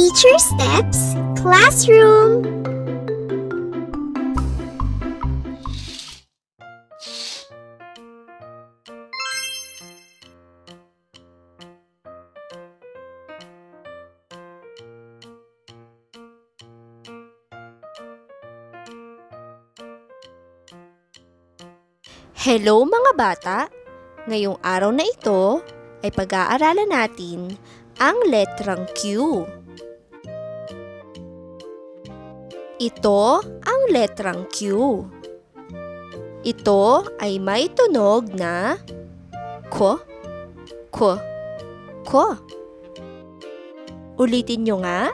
Teacher Steps Classroom. Hello mga bata! Ngayong araw na ito ay pag-aaralan natin ang letrang Q. Ito ang letrang Q. Ito ay may tunog na ko, ko, ko. Ulitin nyo nga.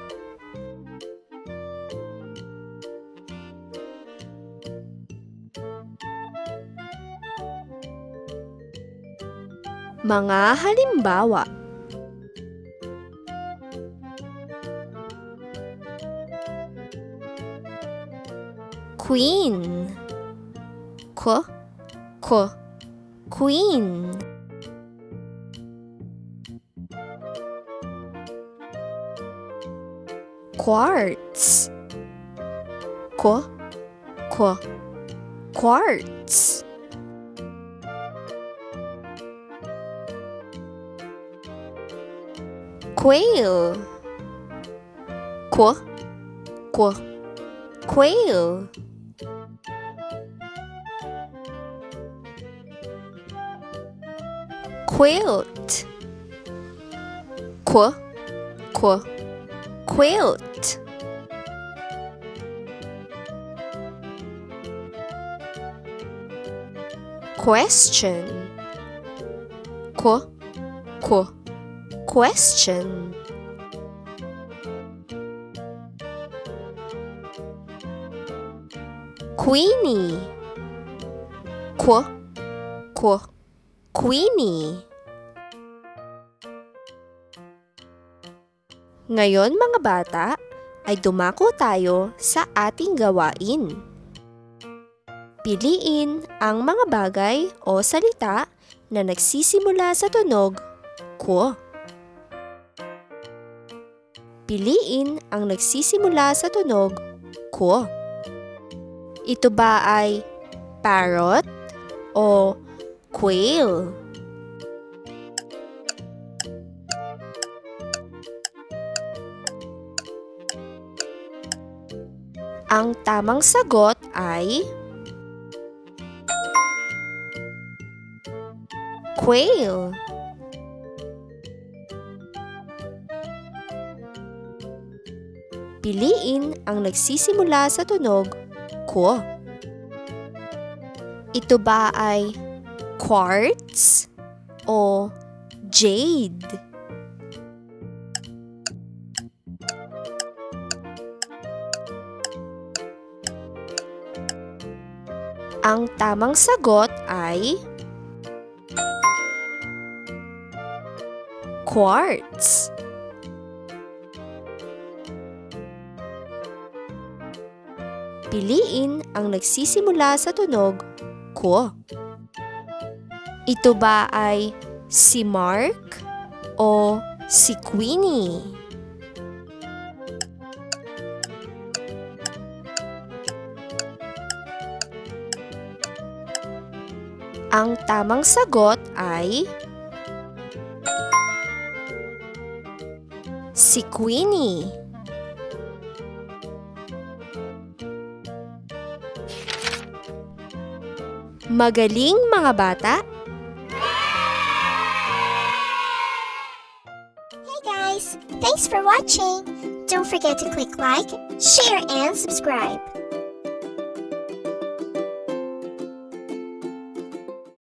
Mga halimbawa. Queen. Ko, ko, queen. Quartz. Ko, ko, quartz. Quail. Qu, qu, quail. Quilt. Qu, qu, quilt. Question. Qu, qu, question. Queenie. Qu, qu, Queenie. Ngayon mga bata, ay dumako tayo sa ating gawain. Piliin ang mga bagay o salita na nagsisimula sa tunog ko. Piliin ang nagsisimula sa tunog ko. Ito ba ay parrot o quail? Ang tamang sagot ay quail. Piliin ang nagsisimula sa tunog ko. Ito ba ay quartz o jade? Ang tamang sagot ay quartz. Piliin ang nagsisimula sa tunog ko. Ito ba ay si Mark o si Queenie? Ang tamang sagot ay si Queenie. Magaling mga bata! Thanks for watching. Don't forget to click like, share, and subscribe.